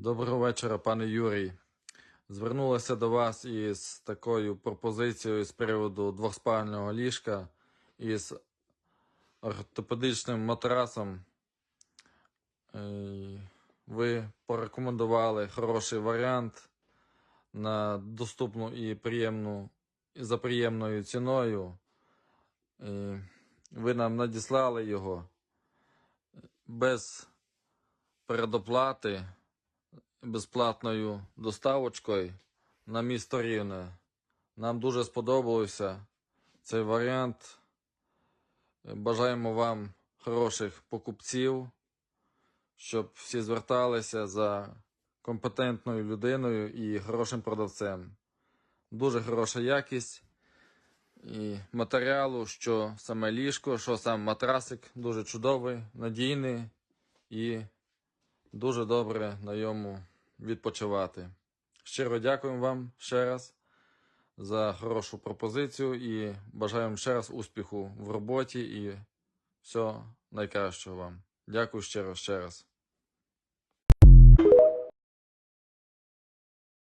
Доброго вечора, пане Юрій. Звернулася до вас із такою пропозицією з приводу двохспального ліжка із ортопедичним матрасом. Е, Ви порекомендували хороший варіант на доступну і приємну і за приємною ціною. Е, Ви нам надіслали його без передоплати безплатною доставочкою на місто Рівне. Нам дуже сподобався цей варіант. Бажаємо вам хороших покупців, щоб всі зверталися за компетентною людиною і хорошим продавцем. Дуже хороша якість і матеріалу, що саме ліжко, що сам матрасик дуже чудовий, надійний і дуже добре на йому відпочивати. Щиро дякуємо вам ще раз за хорошу пропозицію і бажаємо ще раз успіху в роботі і всього найкращого вам. Дякую щиро ще раз.